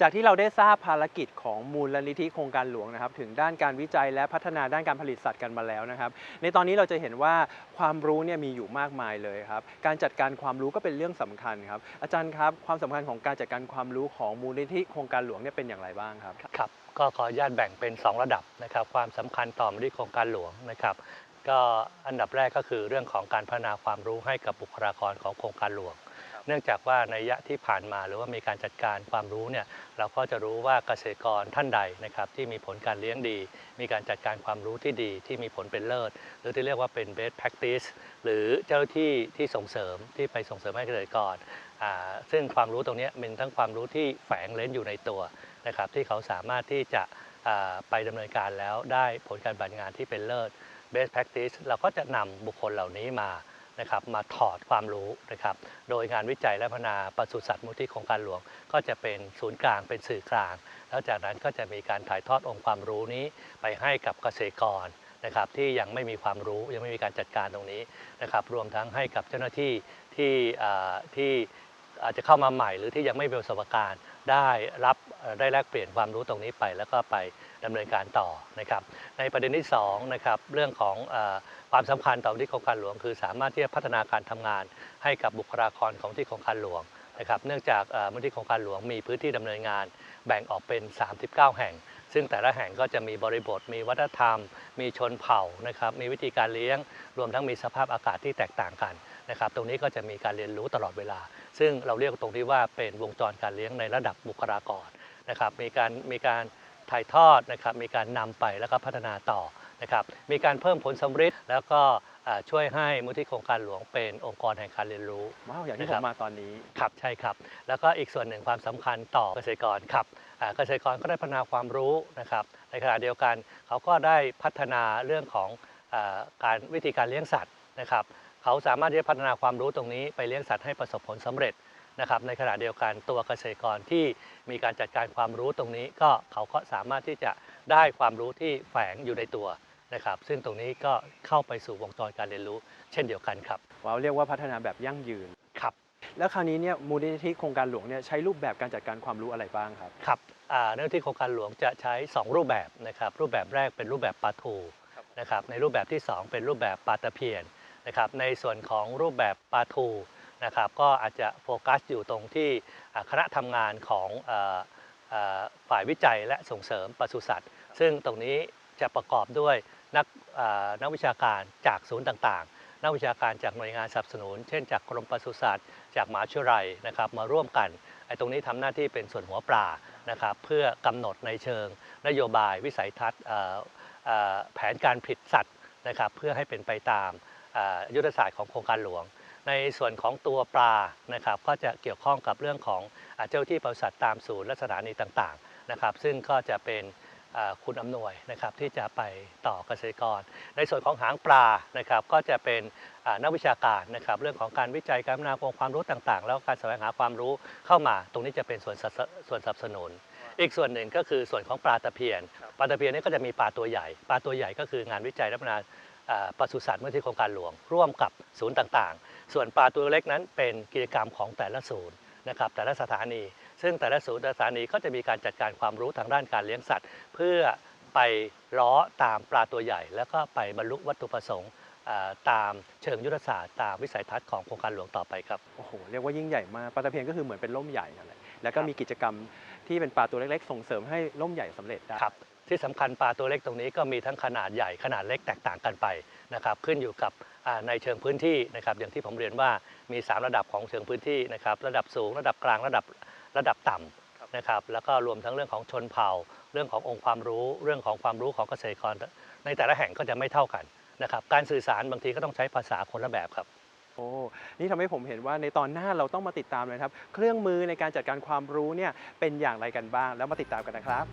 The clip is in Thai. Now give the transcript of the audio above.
จากที่เราได้ทราบภารกิจของมูลนิธิโครงการหลวงนะครับ ถึงด้านการวิจัยและพัฒนาด้านการผลิตสัตว์กันมาแล้วนะครับ ในตอนนี้เราจะเห็นว่าความรู้เนี่ยมีอยู่มากมายเลยครับ การจัดการความรู้ก็เป็นเรื่องสำคัญครับ อาจารย์ครับความสำคัญของการจัดการความรู้ของมูลนิธิโครงการหลวงเนี่ยเป็นอย่างไรบ้างครับครับก็ขออนุญาตแบ่งเป็น 2 ระดับนะครับ ความสำคัญต่อมูลนิธิโครงการหลวงนะครับก็อันดับแรกก็คือเรื่องของการพัฒนาความรู้ให้กับบุคลากรของโครงการหลวง เนื่องจากว่าในยะที่ผ่านมา หรือว่ามีการจัดการความรู้เนี่ยเราก็จะรู้ว่าเกษตรกรท่านใดนะครับที่มีผลการเลี้ยงดี มีการจัดการความรู้ที่ดีที่มีผลเป็นเลิศ หรือที่เรียกว่าเป็น best practice หรือเจ้าที่ที่ส่งเสริมที่ไปส่งเสริมให้เกษตรกรอ่าซึ่งความรู้ตรงนี้เป็นทั้งความรู้ที่แฝงเล่นอยู่ในตัวนะครับที่เขาสามารถที่จะอ่าไปดำเนินการแล้วได้ผลการบัตรงานที่เป็นเลิศ best practice เราก็จะนำบุคคลเหล่านี้มา นะครับมาถอดความรู้นะครับ โดยงานวิจัยและพัฒนาปศุสัตว์มูลที่โครงการหลวง ก็จะเป็นศูนย์กลางเป็นสื่อกลาง แล้วจากนั้นก็จะมีการถ่ายทอดองค์ความรู้นี้ไปให้กับเกษตรกรนะครับที่ยังไม่มีความรู้ยังไม่มีการจัดการตรงนี้นะครับรวมทั้งให้กับเจ้าหน้าที่ที่ที่ อาจจะเข้ามาใหม่หรือที่ยังไม่มีประสบการณ์ได้รับได้แลกเปลี่ยนความรู้ตรงนี้ไป แล้วก็ไปดำเนินการต่อนะครับ ในประเด็นที่2นะครับเรื่องของอความสำคัญต่อที่โครงการหลวง คือสามารถที่จะพัฒนาการทำงานให้กับบุคลากรของที่โครงการหลวงนะครับเนื่องจากมูลที่โครงการหลวงมีพื้นที่ดำเนินงานแบ่งออกเป็น 39 แห่ง ซึ่งแต่ละแห่งก็จะมีบริบท มีวัฒนธรรม มีชนเผ่านะครับมีวิธีการเลี้ยง รวมทั้งมีสภาพอากาศที่แตกต่างกัน นะครับตรงนี้ก็จะมีการเรียนรู้ตลอดเวลา ซึ่งเราเรียกตรงที่ว่าเป็นวงจรการเลี้ยงในระดับบุคลากรนะครับมีการมีการถ่ายทอดนะครับมีการนำไปแล้วก็พัฒนาต่อนะครับมีการเพิ่มผลสำฤทธิ์แล้วก็อ่าช่วยให้มูลที่โครงการหลวงเป็นองค์กรแห่งการเรียนรู้ว้าวอย่างที่นะผครับมมาตอนนี้ครับใช่ครับ แล้วก็อีกส่วนหนึ่งความสำคัญต่อเกษตรกรครับอ่าเกษตรกรก็ได้พัฒนาความรู้นะครับในขณะเดียวกันเขาก็ได้พัฒนาเรื่องของอาการวิธีการเลี้ยงสัตว์นะครับ เขาสามารถที่จะพัฒนาความรู้ตรงนี้ไปเลี้ยงสัตว์ให้ประสบผลสำเร็จนะครับในขณะเดียวกันตัวเกษตรกรที่มีการจัดการความรู้ตรงนี้ ก็เขาก็สามารถที่จะได้ความรู้ที่แฝงอยู่ในตัวนะครับ ซึ่งตรงนี้ก็เข้าไปสู่วงจรการเรียนรู้ เช่นเดียวกันครับว้าวเรียกว่าพัฒนาแบบยั่งยืนครับ แล้วคราวนี้เนี่ยมูลนิธิโครงการหลวงเนี่ยใช้รูปแบบการจัดการความรู้อะไรบ้างครับครับอ่าเรื่องที่โครงการหลวงจะใช้ 2 รูปแบบนะครับรูปแบบแรกเป็นรูปแบบปลาทูนะครับในรูปแบบที่ 2 เป็นรูปแบบปลาตะเพียน นะครับในส่วนของรูปแบบปลาทูนะครับก็อาจจะโฟกัสอยู่ตรงที่คณะทำงานของฝ่ายวิจัยและส่งเสริมปศุสัตว์ ซึ่งตรงนี้จะประกอบด้วยนักนักวิชาการจากศูนย์ต่างๆ นักวิชาการจากหน่วยงานสนับสนุน เช่นจากกรมปศุสัตว์ จากมหาวิทยาลัยนะครับมาร่วมกันไอ้ตรงนี้ทำหน้าที่เป็นส่วนหัวปลานะครับเพื่อกำหนดในเชิง นโยบายวิสัยทัศน์แผนการผลิตสัตว์นะครับเพื่อให้เป็นไปตาม ยุทธศาสตร์ของโครงการหลวง ในส่วนของตัวปลานะครับก็จะเกี่ยวข้องกับเรื่องของเจ้าที่ปศุสัตว์ตามศูนย์และสถานีต่างๆนะครับซึ่งก็จะเป็นคุณอำนวยนะครับที่จะไปต่อเกษตรกร ในส่วนของหางปลานะครับก็จะเป็นนักวิชาการนะครับเรื่องของการวิจัยการพัฒนาองความรู้ต่างๆ แล้วการแสวงหาความรู้เข้ามา ตรงนี้จะเป็นส่วนส่วนสนับสนุน อีกส่วนหนึ่งก็คือส่วนของปลาตะเพียน ปลาตะเพียนนี่ก็จะมีปลาตัวใหญ่ ปลาตัวใหญ่ก็คืองานวิจัยและพัฒนา ปศุสัตว์เมื่อที่โครงการหลวง ร่วมกับศูนย์ต่างๆ ส่วนปลาตัวเล็กนั้นเป็นกิจกรรมของแต่ละศูนย์นะครับแต่ละสถานี ซึ่งแต่ละศูนย์แต่ละสถานีก็จะมีการจัดการความรู้ทางด้านการเลี้ยงสัตว์ เพื่อไปล้อตามปลาตัวใหญ่ แล้วก็ไปบรรลุวัตถุประสงค์อ่าตามเชิงยุทธศาสตร์ตามวิสัยทัศน์ของโครงการหลวงต่อไปครับโอ้โหเรียกว่ายิ่งใหญ่มากปลาตะเพียนก็คือเหมือนเป็นร่มใหญ่นั่นแหละแล้วก็ครับมีกิจกรรมที่เป็นปลาตัวเล็กๆ ส่งเสริมให้ร่มใหญ่สำเร็จได้ครับ ที่สำคัญปลาตัวเล็กตรงนี้ก็มีทั้งขนาดใหญ่ขนาดเล็กแตกต่างกันไปนะครับขึ้นอยู่กับในเชิงพื้นที่นะครับอย่างที่ผมเรียนว่ามี 3 ระดับของเชิงพื้นที่นะครับระดับสูงระดับกลางระดับระดับต่ำนะครับแล้วก็รวมทั้งเรื่องของชนเผ่า เรื่องขององค์ความรู้ เรื่องของความรู้ของเกษตรกร ในแต่ละแห่งก็จะไม่เท่ากันนะครับการสื่อสารบางทีก็ต้องใช้ภาษาคนละแบบครับโอ้นี่ทำให้ผมเห็นว่าในตอนหน้าเราต้องมาติดตามเลยครับ เครื่องมือในการจัดการความรู้เนี่ยเป็นอย่างไรกันบ้าง แล้วมาติดตามกันนะครับ